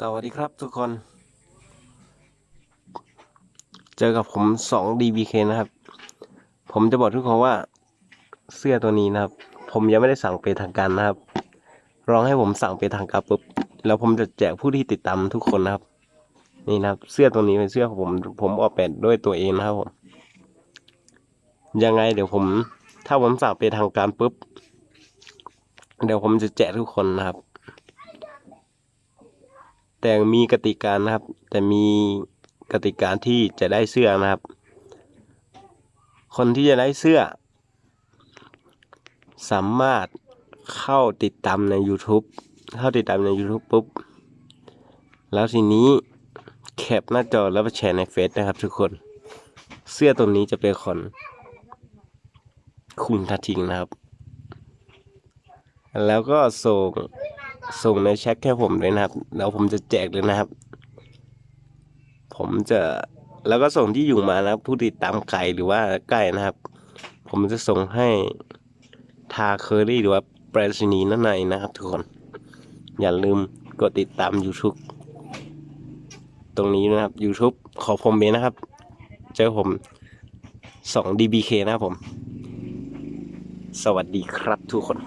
สวัสดีครับทุกคน เจอกับผม 2DBK นะครับ ผมจะบอกทุกคนว่าเสื้อตัวนี้นะครับ ผมยังไม่ได้สั่งเป็นทางการนะครับ รองให้ผมสั่งเป็นทางการปุ๊บ แล้วผมจะแจกผู้ที่ติดตามทุกคนนะครับ นี่นะครับ เสื้อตัวนี้เป็นเสื้อของผม ผมออกแบบด้วยตัวเองนะครับผม ยังไงเดี๋ยวผม ถ้าผมสั่งเป็นทางการปุ๊บ เดี๋ยวผมจะแจกทุกคนนะครับ แต่มีกติกานะครับ แต่มีกติกาที่จะได้เสื้อนะครับ คนที่จะได้เสื้อ สามารถเข้าติดตามใน YouTube เข้าติดตามใน YouTube ปุ๊บ แล้วทีนี้แคปหน้าจอแล้วไปแชร์ในเฟซนะครับทุกคน เสื้อตัวนี้จะเป็นคนคุณทัทิงนะครับ แล้วก็ส่ง ส่งในแชทให้ผมด้วยนะครับแล้วผมจะแจกเลยนะครับ ผมจะแล้วก็ส่งที่อยู่มานะครับผู้ติดตามไกลหรือว่าใกล้นะครับ ผมจะส่งให้ทาเคอรี่หรือว่าแปรศนีนั่นในนะครับ ทุกคน อย่าลืมกดติดตาม YouTube ตรงนี้นะครับ YouTube ขอผมเองนะครับ เจอผม 2 dbk นะครับผม สวัสดีครับทุกคน